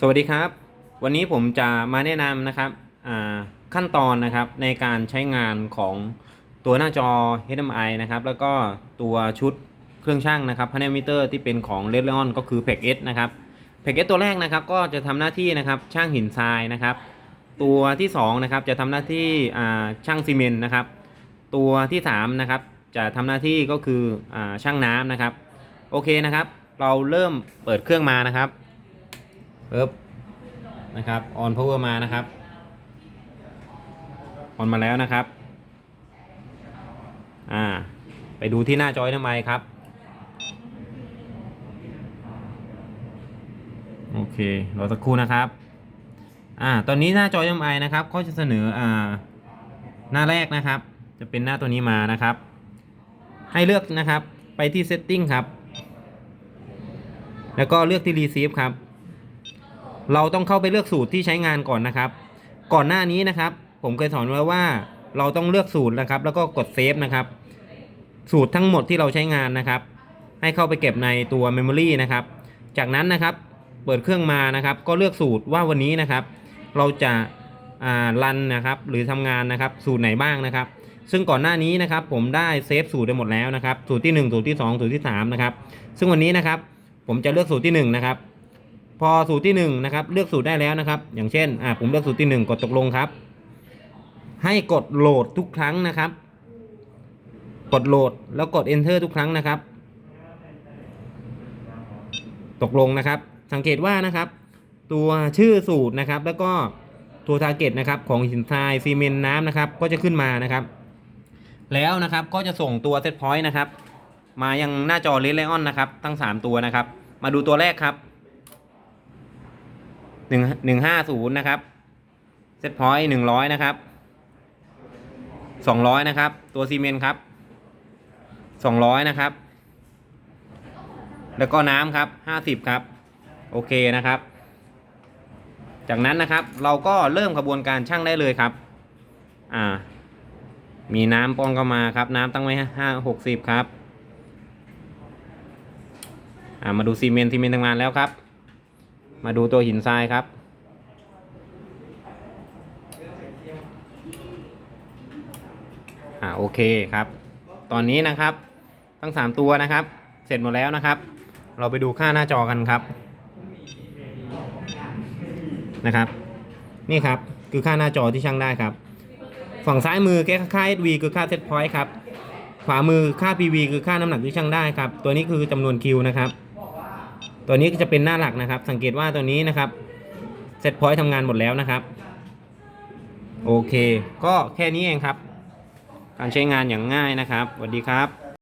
สวัสดีครับ วันนี้ผมจะมาแนะนำนะครับขั้นตอนนะครับในการใช้งานของตัวหน้าจอ HDMI นะครับแล้วก็ตัวชุดเครื่องช่างนะครับ panel meter ที่เป็นของ r e d l e o n ก็คือ p e g S นะครับ p e g S ตัวแรกนะครับก็จะทำหน้าที่นะครับช่างหินทรายนะครับ ตัวที่2นะครับจะทำหน้าที่ช่างซีเมนต์นะครับ ตัวที่3นะครับจะทำหน้าที่ก็คืออช่างน้ำนะครับโอเคนะครับ เราเริ่มเปิดเครื่องมานะครับ ปึ๊บนะครับ on power มานะครับ on มาแล้วนะครับ อ่า ไปดูที่หน้าจอยทำไมครับ โอเครอสักครู่นะครับ อ่า ตอนนี้หน้าจอย MI นะครับก็จะเสนอ อ่า หน้าแรกนะครับ จะเป็นหน้าตัวนี้มานะครับ ให้เลือกนะครับ ไปที่ setting ครับ แล้วก็เลือกที่ receive ครับ เราต้องเข้าไปเลือกสูตรที่ใช้งานก่อนนะครับ ก่อนหน้านี้นะครับ ผมเคยสอนไว้ว่าเราต้องเลือกสูตรนะครับ แล้วก็กดเซฟนะครับ สูตรทั้งหมดที่เราใช้งานนะครับ ให้เข้าไปเก็บในตัว Memory นะครับ จากนั้นนะครับ เปิดเครื่องมานะครับ ก็เลือกสูตรว่าวันนี้นะครับ เราจะรันนะครับหรือทำงานนะครับ สูตรไหนบ้างนะครับ ซึ่งก่อนหน้านี้นะครับ ผมได้เซฟสูตรไปหมดแล้วนะครับ สูตรที่ 1 สูตรที่ 2 สูตรที่3นะครับ ซึ่งวันนี้นะครับ ผมจะเลือกสูตรที่1นะครับ พอสูตรที่1นะครับเลือกสูตรได้แล้วนะครับ อย่างเช่นอ่าผมเลือกสูตรที่ 1 กดตกลงครับ ให้กดโหลดทุกครั้งนะครับ กดโหลดแล้วกด enter ทุกครั้งนะครับ ตกลงนะครับ สังเกตว่านะครับ ตัวชื่อสูตรนะครับ แล้วก็ตัวทาร์เก็ตนะครับของหินทรายซีเมนต์น้ำนะครับ ก็จะขึ้นมานะครับ แล้วนะครับก็จะส่งตัวเซตพอยต์นะครับ มายังหน้าจอเลเลออนนะครับ ทั้ง 3 ตัวนะครับ มาดูตัวแรกครับ หนึ่งหนึ่งห้าศูนย์นะครับเซตพอยต์หนึ่งร้อยนะครับสองร้อยนะครับ ตัวซีเมนต์ครับสองร้อยนะครับ แล้วก็น้ำครับห้าสิบครับ โอเคนะครับ จากนั้นนะครับเราก็เริ่มกระบวนการช่างได้เลยครับ อ่า มีน้ำป้อนเข้ามาครับ น้ำตั้งไว้ห้าหกสิบครับ อ่ามาดูซีเมนต์ซีเมนต์ทำงานแล้วครับ มาดูตัวหินทรายครับ อ่าโอเคครับ ตอนนี้นะครับ ทั้งสามตัวนะครับ เสร็จหมดแล้วนะครับ เราไปดูค่าหน้าจอกันครับ นะครับ นี่ครับคือค่าหน้าจอที่ช่างได้ครับ ฝั่งซ้ายมือแค่ค่า SV คือค่า set point ครับ ขวามือค่า PV คือค่าน้ำหนักที่ช่างได้ครับ ตัวนี้คือจำนวนคิวนะครับ ตัวนี้ก็จะเป็นหน้าหลักนะครับ สังเกตว่าตัวนี้นะครับเซตพอยท์ทำงานหมดแล้วนะครับ โอเค ก็แค่นี้เองครับ การใช้งานอย่างง่ายนะครับสวัสดีครับ